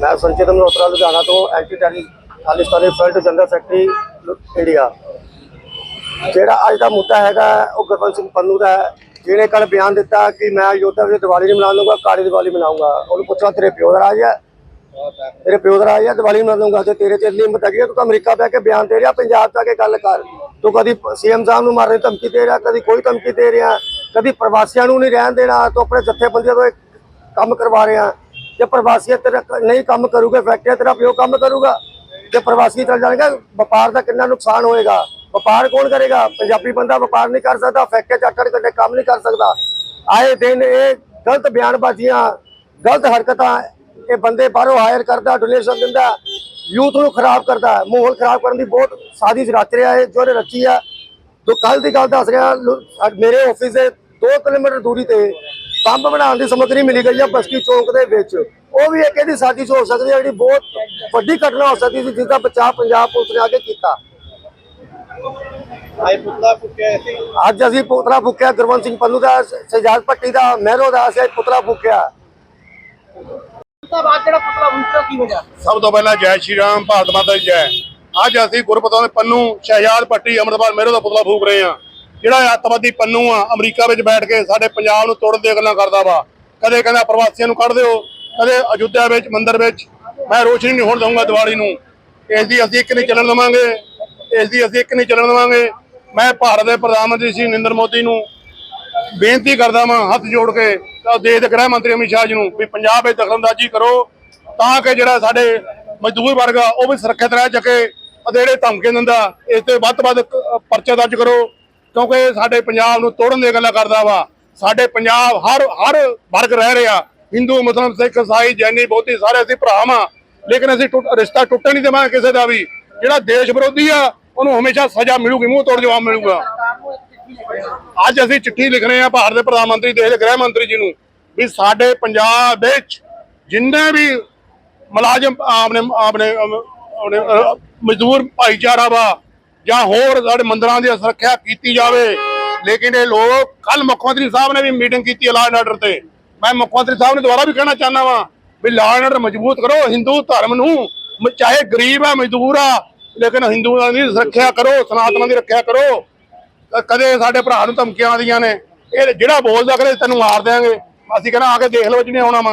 ਮੈਂ ਸੰਚਿਤ ਮਨੋਤਰਾ ਲੁਧਿਆਣਾ ਤੋਂ anti ਟੈਰੀ Khalistani front general secretary India. ਜਿਹੜਾ ਅੱਜ ਦਾ ਮੁੱਦਾ ਹੈਗਾ ਉਹ ਗੁਰਬੰਸ ਸਿੰਘ ਪੰਨੂ ਦਾ ਹੈ, ਜਿਹਨੇ ਕੱਲ ਬਿਆਨ ਦਿੱਤਾ ਕਿ ਮੈਂ ਅਯੋਧਿਆ ਵਿੱਚ ਦੀਵਾਲੀ ਨਹੀਂ ਮਨਾ ਲੂੰਗਾ ਕਾਲੀ ਦੀਵਾਲੀ ਮਨਾਉਂਗਾ ਉਹਨੂੰ ਪੁੱਛਣਾ ਤੇਰੇ ਪਿਓ ਦਾ ਰਾਜ ਹੈ? ਤੇਰੇ ਪਿਓ ਦਾ ਰਾਜ ਹੈ ਦੀਵਾਲੀ ਮਨਾ ਲੂੰਗਾ ਤੇ ਤੇਰੇ ਚ ਇੰਨੀ ਹਿੰਮਤ ਹੈਗੀ ਤੂੰ ਤਾਂ ਅਮਰੀਕਾ ਬਹਿ ਕੇ ਬਿਆਨ ਦੇ ਰਿਹਾ ਪੰਜਾਬ ਜਾ ਕੇ ਗੱਲ ਕਰ। ਤੂੰ ਕਦੀ ਸੀਐਮ ਸਾਹਿਬ ਨੂੰ ਮਾਰਨ ਦੀ ਧਮਕੀ ਦੇ ਰਿਹਾ ਕਦੀ ਕੋਈ ਧਮਕੀ ਦੇ ਰਿਹਾ ਕਦੀ ਪ੍ਰਵਾਸੀਆਂ ਨੂੰ ਨਹੀਂ ਰਹਿਣ ਦੇਣਾ ਤੂੰ ਆਪਣੇ ਜੱਥੇਬੰਦੀਆਂ ਤੋਂ ਕੰਮ ਕਰਵਾ ਰਿਹਾ। ਜੇ ਪ੍ਰਵਾਸੀ ਤੇਰਾ ਨਹੀਂ ਕੰਮ ਕਰੂਗੇ ਫੈਕਟਰੀ ਤੇਰਾ ਪਿਓ ਕੰਮ ਕਰੂਗਾ ਜੇ ਪ੍ਰਵਾਸੀ ਚਲ ਜਾਣਗੇ, ਵਪਾਰ ਦਾ ਕਿੰਨਾ ਨੁਕਸਾਨ ਹੋਏਗਾ? ਵਪਾਰ ਕੌਣ ਕਰੇਗਾ? ਪੰਜਾਬੀ ਬੰਦਾ ਵਪਾਰ ਨਹੀਂ ਕਰ ਸਕਦਾ ਫੈਕਟਰੀ ਚ ਅੱਠ ਅੱਠ ਘੰਟੇ ਕੰਮ ਨਹੀਂ ਕਰ ਸਕਦਾ। ਆਏ ਦਿਨ ਇਹ ਗਲਤ ਬਿਆਨਬਾਜ਼ੀਆਂ, ਗਲਤ ਹਰਕਤਾਂ, ਇਹ ਬੰਦੇ ਬਾਹਰੋਂ ਹਾਇਰ ਕਰਦਾ ਡੋਨੇਸ਼ਨ ਦਿੰਦਾ ਯੂਥ ਨੂੰ ਖਰਾਬ ਕਰਦਾ, ਮਾਹੌਲ ਖਰਾਬ ਕਰਨ ਦੀ ਬਹੁਤ ਸਾਜ਼ਿਸ਼ ਰਚ ਰਿਹਾ ਹੈ ਜੋ ਇਹਨੇ ਰਚੀ ਆ। ਜੋ ਕੱਲ ਦੀ ਗੱਲ ਦੱਸ ਰਿਹਾ ਮੇਰੇ ਆਫਿਸ ਦੇ 2 ਕਿਲੋਮੀਟਰ ਦੂਰੀ ਤੇ ਬੰਬ ਬਣਾਉਣ ਦੀ ਸਮੱਗਰੀ ਮਿਲੀ ਗਈ ਆ ਬਸਤੀ ਚੌਂਕ ਦੇ ਵਿੱਚ। ਉਹ ਵੀ ਇੱਕ ਇਹਦੀ ਸਾਜ਼ਿਸ਼ ਹੋ ਸਕਦੀ ਹੈ ਜਿਹੜੀ ਬਹੁਤ ਵੱਡੀ ਘਟਨਾ ਹੋ ਸਕਦੀ ਸੀ ਜਿਸ ਦਾ ਬਚਾਅ ਪੰਜਾਬ ਪੁਲਿਸ ਨੇ ਆ ਕੇ ਕੀਤਾ ਅੱਜ ਅਸੀਂ ਪੁਤਲਾ ਫੂਕਿਆ ਗੁਰਵੰਤ ਸਿੰਘ ਪੰਨੂ ਦਾ ਸਜਾਦ ਪੱਟੀ ਦਾ ਮਹਿਰੋ ਦਾ ਅਸੀਂ ਪੁਤਲਾ ਫੂਕਿਆ। ਸਭ ਤੋਂ ਪਹਿਲਾਂ ਜੈ ਸ਼੍ਰੀ ਰਾਮ ਭਾਰਤ ਮਾਤਾ ਦੀ ਜੈ। ਅੱਜ ਅਸੀਂ ਗੁਰਪਤਾਂ ਦੇ ਪੰਨੂ ਸ਼ਹਿਜਾਦ ਪੱਟੀ ਅੰਮ੍ਰਿਤਪਾਲ ਮਹਿਰੋ ਦਾ ਪੁਤਲਾ ਫੂਕ ਰਹੇ ਹਾਂ। ਜਿਹੜਾ ਅੱਤਵਾਦੀ ਪੰਨੂ ਆ, ਅਮਰੀਕਾ ਵਿੱਚ ਬੈਠ ਕੇ ਸਾਡੇ ਪੰਜਾਬ ਨੂੰ ਤੋੜਨ ਦੀਆਂ ਗੱਲਾਂ ਕਰਦਾ ਵਾ। ਕਦੇ ਕਹਿੰਦਾ ਪ੍ਰਵਾਸੀਆਂ ਨੂੰ ਕੱਢ ਦਿਓ, ਕਦੇ ਅਯੁੱਧਿਆ ਵਿੱਚ, ਮੰਦਿਰ ਵਿੱਚ। ਮੈਂ ਰੋਸ਼ਨੀ ਨਹੀਂ ਹੋਣ ਦਊਂਗਾ ਦੀਵਾਲੀ ਨੂੰ। ਇਸ ਦੀ ਅਸੀਂ ਇੱਕ ਨਹੀਂ ਚੱਲਣ ਦੇਵਾਂਗੇ। ਇਸ ਦੀ ਅਸੀਂ ਇੱਕ ਨਹੀਂ ਚੱਲਣ ਦੇਵਾਂਗੇ। ਮੈਂ ਭਾਰਤ ਦੇ ਪ੍ਰਧਾਨ ਮੰਤਰੀ ਸ਼੍ਰੀ ਨਰਿੰਦਰ ਮੋਦੀ ਨੂੰ ਬੇਨਤੀ ਕਰਦਾ ਵਾਂ, ਹੱਥ ਜੋੜ ਕੇ, ਤਾਂ ਦੇਸ਼ ਦੇ ਗ੍ਰਹਿ ਮੰਤਰੀ ਅਮਿਤ ਸ਼ਾਹ ਜੀ ਨੂੰ ਵੀ ਪੰਜਾਬ ਵਿੱਚ ਦਖਲਅੰਦਾਜ਼ੀ ਕਰੋ, ਤਾਂ ਕਿ ਜਿਹੜਾ ਸਾਡੇ ਮਜ਼ਦੂਰ ਵਰਗ ਆ, ਉਹ ਵੀ ਸੁਰੱਖਿਅਤ ਰਹਿ ਸਕੇ, ਅਤੇ ਜਿਹੜੇ ਧਮਕੀ ਦਿੰਦਾ, ਇਸ ਤੇ ਵੱਧ ਤੋਂ ਵੱਧ ਪਰਚਾ ਦਰਜ ਕਰੋ। ਕਿਉਂਕਿ ਸਾਡੇ ਪੰਜਾਬ ਨੂੰ ਤੋੜਨ ਦੀਆਂ ਗੱਲਾਂ ਕਰਦਾ ਵਾ। ਸਾਡੇ ਪੰਜਾਬ ਹਰ ਹਰ ਵਰਗ ਰਹਿ ਰਿਹਾ। ਹਿੰਦੂ, ਮੁਸਲਮਾਨ, ਸਿੱਖ ਇਸਾਈ ਜੈਨੀ, ਬੋਧੀ ਸਾਰੇ ਅਸੀਂ ਭਰਾ ਵਾਂ। ਲੇਕਿਨ ਅਸੀਂ ਟੁੱਟ- ਰਿਸ਼ਤਾ ਟੁੱਟਣ ਨਹੀਂ ਦੇਵਾਂਗੇ ਕਿਸੇ ਦਾ ਵੀ। ਜਿਹੜਾ ਦੇਸ਼ ਵਿਰੋਧੀ ਆ, ਉਹਨੂੰ ਹਮੇਸ਼ਾ ਸਜ਼ਾ ਮਿਲੂਗੀ, ਮੂੰਹ ਤੋੜ ਜਵਾਬ ਮਿਲੂਗਾ। ਅੱਜ ਅਸੀਂ ਚਿੱਠੀ ਲਿਖ ਰਹੇ ਹਾਂ ਭਾਰਤ ਦੇ ਪ੍ਰਧਾਨ ਮੰਤਰੀ ਦੇਸ਼ ਦੇ, ਗ੍ਰਹਿ ਮੰਤਰੀ ਜੀ ਨੂੰ, ਵੀ ਸਾਡੇ ਪੰਜਾਬ ਵਿੱਚ ਜਿੰਨੇ ਵੀ ਮੁਲਾਜ਼ਮ ਆਪਣੇ ਆਪਣੇ ਮਜ਼ਦੂਰ ਭਾਈਚਾਰਾ ਵਾ ਜਾਂ ਹੋਰ ਸਾਡੇ ਮੰਦਰਾਂ ਦੀ ਸੁਰੱਖਿਆ ਕੀਤੀ ਜਾਵੇ। ਲੇਕਿਨ ਇਹ ਲੋਕ ਕੱਲ ਮੁੱਖ ਮੰਤਰੀ ਸਾਹਿਬ ਨੇ ਵੀ ਮੀਟਿੰਗ ਕੀਤੀ ਲਾਅ ਐਂਡ ਆਰਡਰ ਤੇ। ਮੈਂ ਮੁੱਖ ਮੰਤਰੀ ਸਾਹਿਬ ਨੂੰ ਦੁਬਾਰਾ ਵੀ ਕਹਿਣਾ ਚਾਹੁੰਦਾ ਵਾਂ ਵੀ ਲਾਅ ਐਂਡ ਆਰਡਰ ਮਜ਼ਬੂਤ ਕਰੋ, ਹਿੰਦੂ ਧਰਮ ਨੂੰ ਚਾਹੇ ਗਰੀਬ ਆ, ਮਜ਼ਦੂਰ ਆ, ਲੇਕਿਨ ਹਿੰਦੂਆਂ ਦੀ ਸੁਰੱਖਿਆ ਕਰੋ, ਸਨਾਤਨਾਂ ਦੀ ਰੱਖਿਆ ਕਰੋ। ਕਦੇ ਸਾਡੇ ਭਰਾ ਨੂੰ ਧਮਕੀਆਂ ਆਉਂਦੀਆਂ ਨੇ। ਇਹ ਜਿਹੜਾ ਬੋਲਦਾ ਕਰੇ ਤੈਨੂੰ ਮਾਰ ਦਿਆਂਗੇ। ਅਸੀਂ ਕਹਿੰਦਾ ਆ ਕੇ ਦੇਖ ਲਓ ਜਿਹਨੇ ਆਉਣਾ